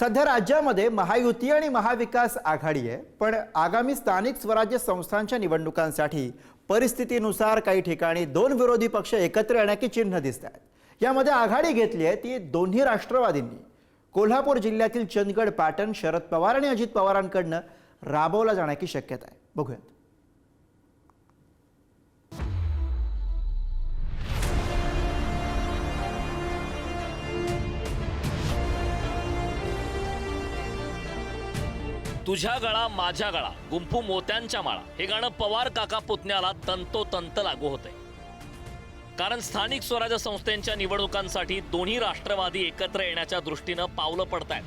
सध्या राज्यामध्ये महायुती आणि महाविकास आघाडी आहे पण आगामी स्थानिक स्वराज्य संस्थांच्या निवडणुकांसाठी परिस्थितीनुसार काही ठिकाणी दोन विरोधी पक्ष एकत्र येण्याची चिन्ह दिसत आहेत. यामध्ये आघाडी घेतली आहे ती दोन्ही राष्ट्रवादींनी. कोल्हापूर जिल्ह्यातील चंदगड पाटण शरद पवार आणि अजित पवारांकडनं राबवला जाण्याची शक्यता आहे. बघूयात. तुझ्या गळा माझ्या गळा गुंफू मोत्यांच्या माळा. हे गाणं पवार काका पुतण्याला तंतोतंत लागू होते कारण स्थानिक स्वराज्य संस्थेच्या निवडणुकांसाठी दोन्ही राष्ट्रवादी एकत्र येण्याच्या दृष्टीनं पावलं पडतायत.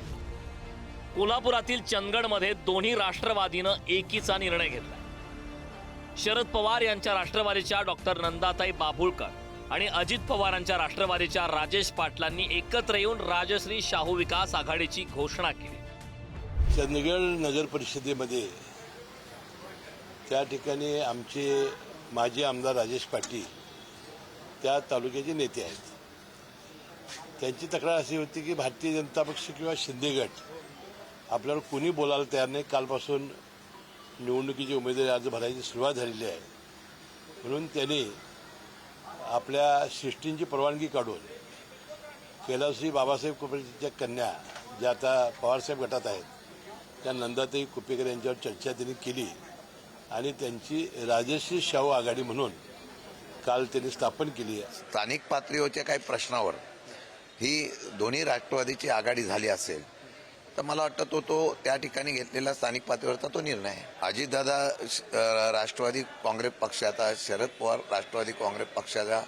कोल्हापुरातील चंदगडमध्ये दोन्ही राष्ट्रवादीनं एकीचा निर्णय घेतला शरद पवार यांच्या राष्ट्रवादीच्या डॉक्टर नंदाताई बाभुळकर आणि अजित पवारांच्या राष्ट्रवादीच्या राजेश पाटलांनी एकत्र येऊन राजश्री शाहू विकास आघाडीची घोषणा केली. चंदगड नगर परिषदेमध्ये त्या ठिकाणी आमचे माजी आमदार राजेश पाटील त्या तालुक्याचे नेते आहेत. त्यांची तक्रार अशी होती की भारतीय जनता पक्ष किंवा शिंदेगट आपल्याला कोणी बोलायला तयार नाही. कालपासून निवडणुकीची उमेदवारी अर्ज भरायची सुरुवात झालेली आहे. म्हणून त्यांनी आपल्या शिष्टींची परवानगी काढून कैलासजी बाबासाहेब कुपेच्या कन्या ज्या आता पवारसाहेब गटात आहेत त्या नंदाताई कुपेकर यांच्यावर चर्चा त्यांनी केली. आणि त्यांची राजश्री शाहू आघाडी म्हणून काल त्यांनी स्थापन केली. आहे स्थानिक पातळीवरच्या काही प्रश्नावर ही दोन्ही राष्ट्रवादीची आघाडी झाली असेल तर मला वाटतं तो तो त्या ठिकाणी घेतलेला स्थानिक पातळीवरचा तो निर्णय आहे. अजितदादा श- राष्ट्रवादी काँग्रेस पक्षाचा शरद पवार राष्ट्रवादी काँग्रेस पक्षाचा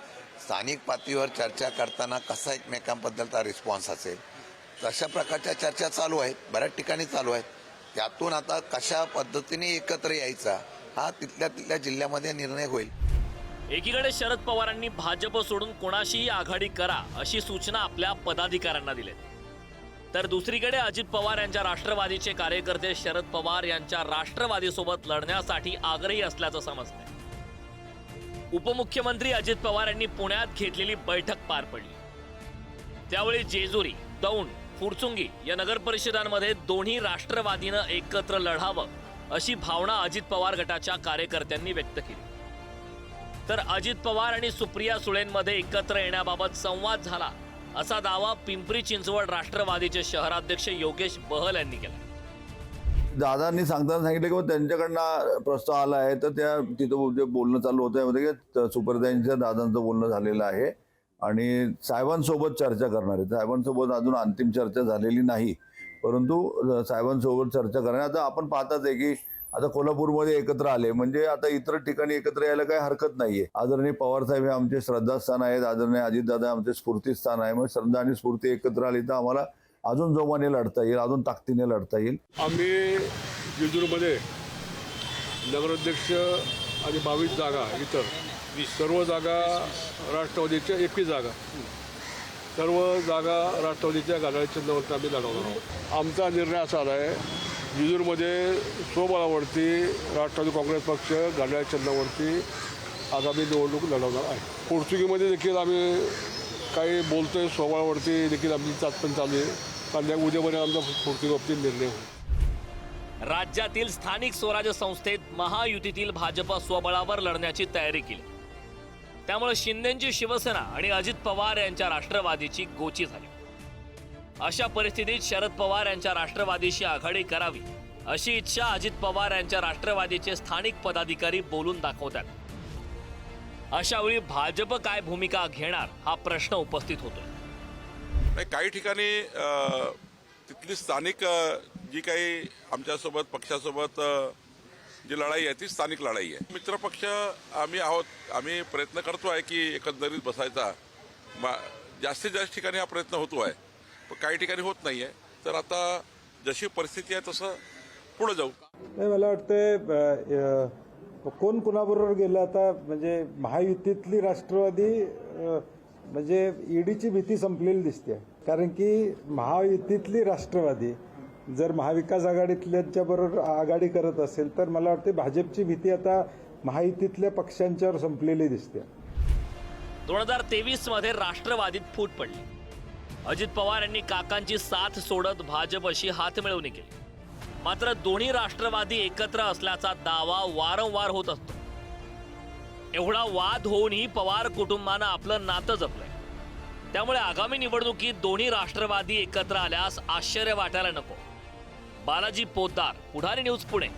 स्थानिक पातळीवर चर्चा करताना कसा एकमेकांबद्दलचा रिस्पॉन्स असेल तशा प्रकारच्या चर्चा चालू आहेत बऱ्याच ठिकाणी चालू आहेत. त्यातून आता कशा पद्धतीने एकत्र यायचा हा तिथल्या तिथल्या जिल्ह्यामध्ये निर्णय होईल. एकीकडे शरद पवारांनी भाजप सोडून कोणाशीही आघाडी करा अशी सूचना आपल्या पदाधिकाऱ्यांना दिली तर दुसरीकडे अजित पवार यांच्या राष्ट्रवादीचे कार्यकर्ते शरद पवार यांच्या राष्ट्रवादीसोबत लढण्यासाठी आग्रही असल्याचं समजतंय. उपमुख्यमंत्री अजित पवार यांनी पुण्यात घेतलेली बैठक पार पडली. त्यावेळी जेजुरी दौंड फुरचुंगी या नगर परिषदांमध्ये दोन्ही राष्ट्रवादीनं एकत्र लढावं अशी भावना अजित पवार गटाच्या कार्यकर्त्यांनी व्यक्त केली. तर अजित पवार आणि सुप्रिया सुळेंमध्ये एकत्र येण्याबाबत संवाद झाला असा दावा पिंपरी चिंचवड राष्ट्रवादीचे शहराध्यक्ष योगेश बहल यांनी केला. दादांनी सांगताना सांगितलं की त्यांच्याकडनं प्रस्ताव आला आहे तर त्या तिथं जे बोलणं चालू होतं यामध्ये म्हणजे दादांचं बोलणं झालेलं आहे. आणि साहेबांसोबत चर्चा करणार आहे साहेबांसोबत अजून अंतिम चर्चा झालेली नाही. परंतु साहेबांसोबत चर्चा करणार आता आपण पाहताच आहे की आता कोल्हापूरमध्ये एकत्र आले. म्हणजे आता इतर ठिकाणी एकत्र यायला काही हरकत नाहीये. आदरणीय पवारसाहेब हे आमचे श्रद्धास्थान आहेत. आदरणीय अजितदादा आमचे स्फूर्तीस्थान आहे. मग श्रद्धा आणि स्फूर्ती एकत्र आली तर आम्हाला अजून जोमाने लढता येईल अजून ताकदीने लढता येईल. आम्ही जेजूरमध्ये नगराध्यक्ष आणि बावीस जागा इतर सर्व जागा राष्ट्रवादीच्या एकवीस जागा. सर्व जागा राष्ट्रवादीच्या गाड्या चिन्हावरती आम्ही लढवणार आहोत. आमचा निर्णय असा आला आहे जेजूरमध्ये स्वबळावरती राष्ट्रवादी काँग्रेस पक्ष गाड्या चिन्हावरती आगामी निवडणूक लढवणार आहे. पोर्तुगीमध्ये देखील आम्ही काही बोलतोय स्वबळावरती देखील आमची चाचपण चालू आहे. कारण उद्यापर्यंत आमचा पोर्तुगीबाबतीत निर्णय होईल. राज्यातील स्थानिक स्वराज्य संस्थेत महायुतीतील भाजप स्वबळावर लढण्याची तयारी केली. त्यामुळे शिंदेची शिवसेना आणि अजित पवार यांच्या राष्ट्रवादीची गोची झाली. अशा परिस्थितीत शरद पवार यांच्या राष्ट्रवादीशी आघाडी करावी अशी इच्छा अजित पवार यांच्या राष्ट्रवादीचे स्थानिक पदाधिकारी बोलून दाखवतात. अशा वेळी भाजप काय भूमिका घेणार हा प्रश्न उपस्थित होतो काही ठिकाणी तिथली स्थानिक जी काही आमच्यासोबत पक्षासोबत जी लढाई आहे ती स्थानिक लढाई आहे. मित्रपक्ष आम्ही आहोत आम्ही प्रयत्न करतो आहे की एकंदरीत बसायचा. मा- जास्तीत जास्त ठिकाणी हा प्रयत्न होतो आहे. पण काही ठिकाणी होत नाही आहे तर आता जशी परिस्थिती आहे तसं पुढे जाऊ. नाही मला वाटतंय कोण कुणाबरोबर गेलं आता म्हणजे महायुतीतली राष्ट्रवादी म्हणजे ईडीची भीती संपलेली दिसते. कारण की महायुतीतली राष्ट्रवादी जर महाविकास आघाडीतल्यांच्या बरोबर आघाडी करत असेल तर मला वाटते भाजपची भीती आता महायुतीतल्या पक्षांच्यावर संपलेली दिसते. दोन हजार तेवीसमध्ये राष्ट्रवादीत फूट पडली. अजित पवार यांनी काकांची साथ सोडत भाजपशी हात मिळवणी केली. मात्र दोन्ही राष्ट्रवादी एकत्र असल्याचा दावा वारंवार होत असतो. एवढा वाद होऊनही पवार कुटुंबानं आपलं नातं जपलंय. त्यामुळे आगामी निवडणुकीत दोन्ही राष्ट्रवादी एकत्र आल्यास आश्चर्य वाटायला नको. बालाजी पोद्दार पुढारी न्यूज पुणे.